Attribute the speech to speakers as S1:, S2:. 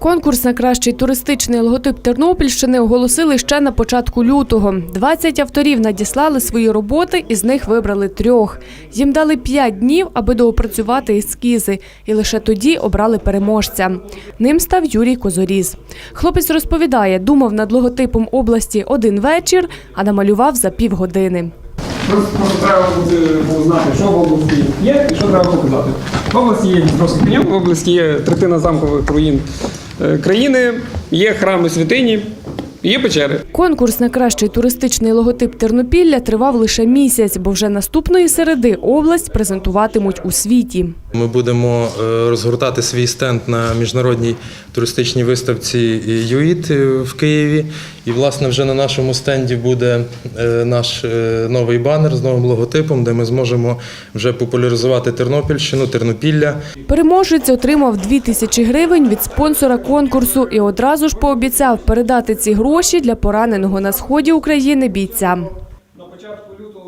S1: Конкурс на кращий туристичний логотип Тернопільщини оголосили ще на початку лютого. 20 авторів надіслали свої роботи, із них вибрали трьох. Їм дали 5 днів, аби доопрацювати ескізи, і лише тоді обрали переможця. Ним став Юрій Козоріз. Хлопець розповідає, думав над логотипом області один вечір, а намалював за півгодини.
S2: Просто, просто треба було знати, що в області є і що треба показати. В області є Дніпровський в області є третина замкових руїн країни, є храми святині, є печери.
S1: Конкурс на кращий туристичний логотип Тернопілля тривав лише місяць, бо вже наступної середи область презентуватимуть у світі.
S3: Ми будемо е, розгортати свій стенд на міжнародній туристичній виставці ЮІТ в Києві. І, власне, вже на нашому стенді буде е, наш е, новий банер з новим логотипом, де ми зможемо вже популяризувати Тернопільщину, Тернопілля.
S1: Переможець отримав 2 тисячі гривень від спонсора конкурсу і одразу ж пообіцяв передати ці гроші для пораненого на сході України бійця. на початку люто.